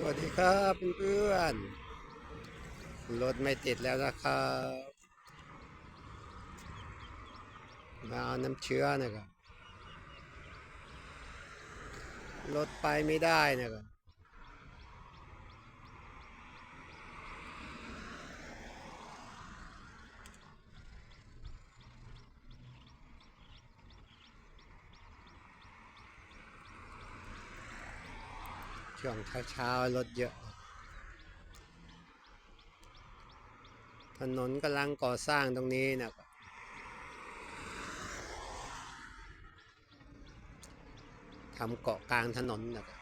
สวัสดีครับเพื่อนๆรถไม่ติดแล้วนะครับมาเอาน้ำเชื้อนะครับรถไปไม่ได้นะครับ ช่วงเช้าๆรถเยอะ ถนนกำลังก่อสร้างตรงนี้นะครับทำเกาะกลางถนนนะครับ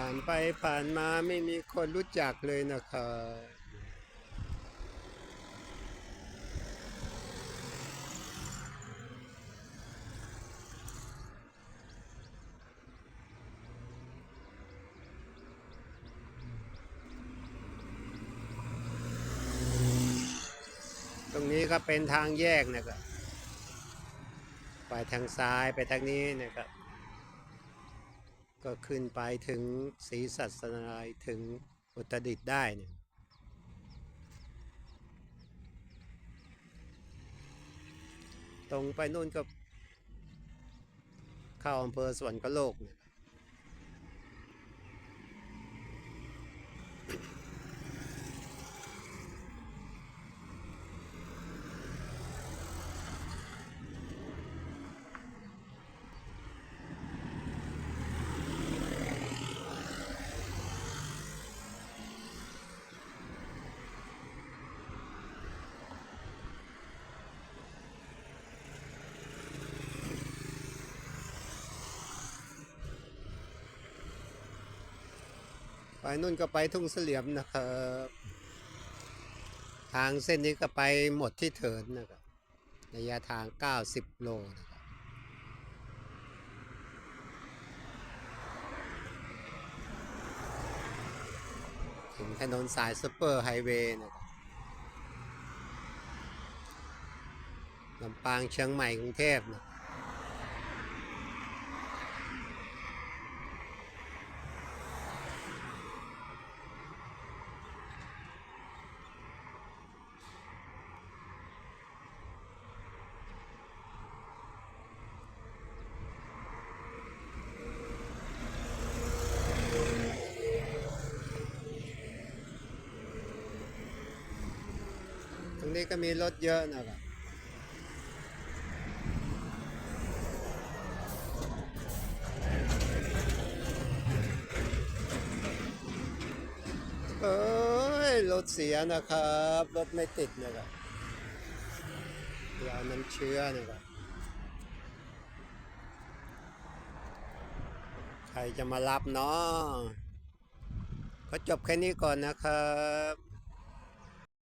ผ่านไปผ่านมาไม่มีคนรู้จักเลยนะครับตรงนี้ก็เป็นทางแยกนะครับ ไปทางซ้ายไปทางนี้นะครับ ก็ขึ้นไปถึงศรีสัสนายถึงอุตรดิตถ์ได้เนี่ยตรงไปนู่นก็เข้าอำเภอสวรรคโลกเนี่ย นู่นก็ไปทุ่งเสลี่ยมนะครับทางเส้นนี้ก็ไปหมดที่เถินนะครับระยะทาง 90 โลนะครับถึงถนนสายซูเปอร์ไฮเวย์นะครับลำปางเชียงใหม่กรุงเทพนะ รงนี้ก็มีรถเยอะนะครับเอ้ยรถเสียนะครับ รถไม่ติดนะครับเดี๋ยวเอาน้ำเชื้อนะครับใครจะมารับเนาะก็จบแค่นี้ก่อนนะครับ